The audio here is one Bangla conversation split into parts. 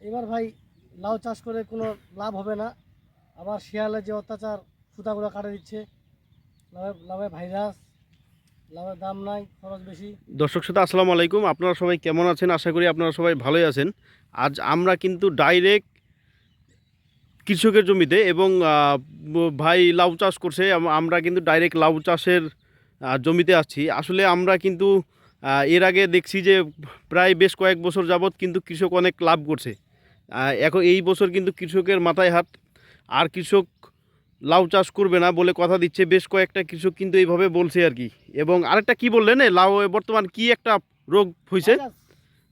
এবার ভাই লাউ চাষ করে কোনো লাভ হবে না। আবার শিয়ালের যে অত্যাচার সুতাগুলো কাটে দিচ্ছে লাভে ভাইরাস লাভের দাম নাই, খরচ বেশি। দর্শক শ্রোতা, আসসালামু আলাইকুম। আপনারা সবাই কেমন আছেন? আশা করি আপনারা সবাই ভালোই আছেন। আজ আমরা কিন্তু ডাইরেক্ট কৃষকের জমিতে এবং ভাই লাউ চাষ করছে। আম- আমরা কিন্তু ডাইরেক্ট লাউ চাষের জমিতে আসছি। আসলে আমরা কিন্তু এর আগে দেখছি যে প্রায় বেশ কয়েক বছর যাবৎ কিন্তু কৃষক অনেক লাভ করছে। এখন এই বছর কিন্তু কৃষকের মাথায় হাত। আর কৃষক লাউ চাষ করবে না বলে কথা দিচ্ছে বেশ কয়েকটা কৃষক কিন্তু এইভাবে বলছে আর কি। এবং আরেকটা কি বললেন এ লাউ বর্তমান কি একটা রোগ হয়েছে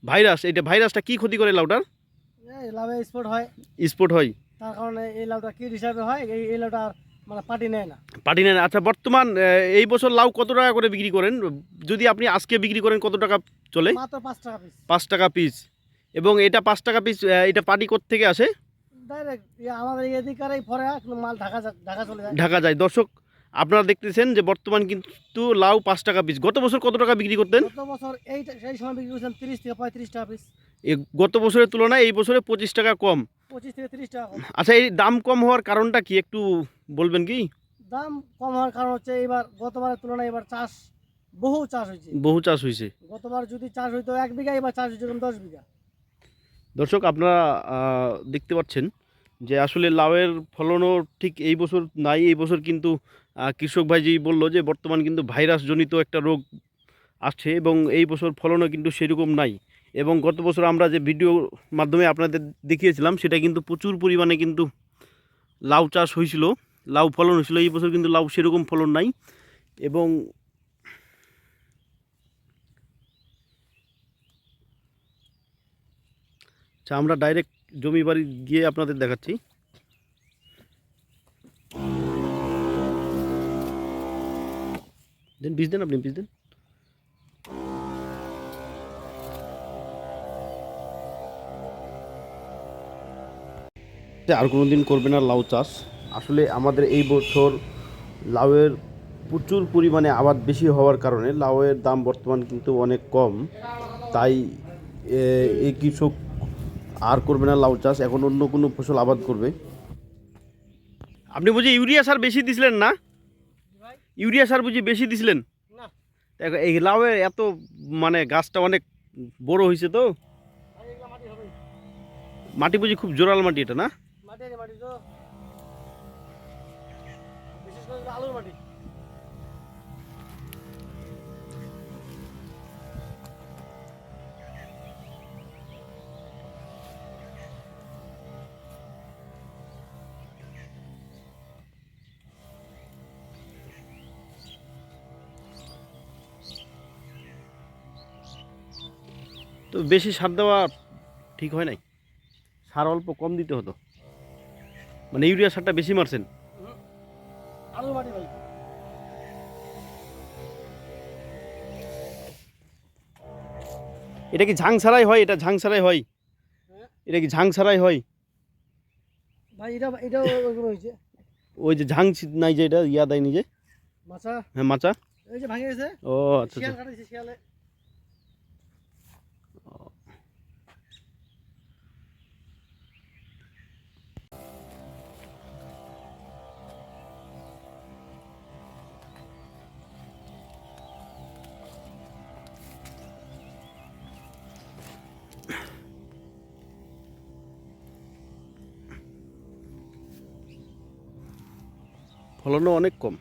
ভাইরাস, এটা ভাইরাসটা কি ক্ষতি করে লাউটার? লাভে স্পট হয়। স্পট হয়। তার কারণে এই লাউটা কিট হিসাবে হয় এই এই লাউটা মানে পাটি নেয় না। পাটি নেন আচ্ছা বর্তমান এই বছর লাউ কত টাকা করে বিক্রি করেন? যদি আপনি আজকে বিক্রি করেন কত টাকা চলে? মাত্র পাঁচ টাকা পিস পাঁচ টাকা পিস এবং এটা পাঁচ টাকা পিস এটা পাটি থেকে আসে? ডাইরেক্ট আমাদের এদিকারই ফরে মাল ঢাকা ঢাকা চলে যায়। ঢাকা যায়। দর্শক আপনারা দেখতেছেন যে বর্তমান কিন্তু লাউ পাঁচ টাকা পিস গত বছর কত টাকা বিক্রি করতেন? গত এই সময় বিক্রি করছিলাম তিরিশ থেকে পঁয়ত্রিশ টাকা পিস গত বছরের তুলনায় এই বছরে পঁচিশ টাকা কম। আচ্ছা এই দাম কম হওয়ার কারণটা কি? একটু বলবেন কি? দাম কম হওয়ার কারণ হচ্ছে এবার গতবারের তুলনায় এবার চাষ বহু চাষ হয়েছে। বহু চাষ হয়েছে। গতবার যদি চাষ হইতো এক বিঘা এবার চাষ হয়েছে দশ বিঘা। দর্শক, আপনারা দেখতে পাচ্ছেন যে আসলে লাউয়ের ফলনও ঠিক এই বছর নাই, এই বছর কিন্তু কৃষক ভাইজি বলল যে বর্তমান কিন্তু ভাইরাস জনিত একটা রোগ আসছে এবং এই বছর ফলনও কিন্তু সেরকম নাই এবং গত বছর আমরা যে ভিডিও মাধ্যমে আপনাদের দেখিয়েছিলাম, সেটা কিন্তু প্রচুর পরিমাণে কিন্তু লাউ চাষ হয়েছিল, লাউ ফলন হয়েছিল, এই বছর কিন্তু লাউ সেরকম ফলন নাই এবং আচ্ছা আমরা ডাইরেক্ট জমি বাড়ি গিয়ে আপনাদের দেখাচ্ছি। দেন, বীজ দেন আপনি, বীজ দেন। আর কোনো দিন করবে না লাউ চাষ। আসলে আমাদের এই বছর লাউয়ের প্রচুর পরিমাণে আবাদ বেশি হওয়ার কারণে লাউয়ের দাম বর্তমান কিন্তু অনেক কম। তাই এই কৃষক আর করবে না লাউ চাষ এখন অন্য কোনো ফসল আবাদ করবে। আপনি বুঝি ইউরিয়া সার বেশি দিছিলেন না? ইউরিয়া সার বুঝি বেশি দিছিলেন? না। এই লাউয়ের এত মানে গাছটা অনেক বড় হয়েছে তো। মাটি বুঝি খুব জোরাল মাটি এটা না? মাটি মাটি তো। বিশেষ করে আলুর মাটি। তো বেশি সার দেওয়া ঠিক হয় নাই। সার অল্প কম দিতে হতো। মানে ইউরিয়া সারটা বেশি মারছেন। এটা কি ঝাং ছাড়াই হয়? এটা ঝাং ছাড়াই হয়। এটা কি ঝাং ছাড়াই হয়? ভাই এটা হয়েছে। ওই যে ঝাং নাই যে এটা ইয়া দেয় যে? মাছা হ্যাঁ মাচা। এই যে ভাঙে গেছে। ও আচ্ছা শিয়াল আচ্ছা কাটাইছে শিয়ালে। ফলনও অনেক কম।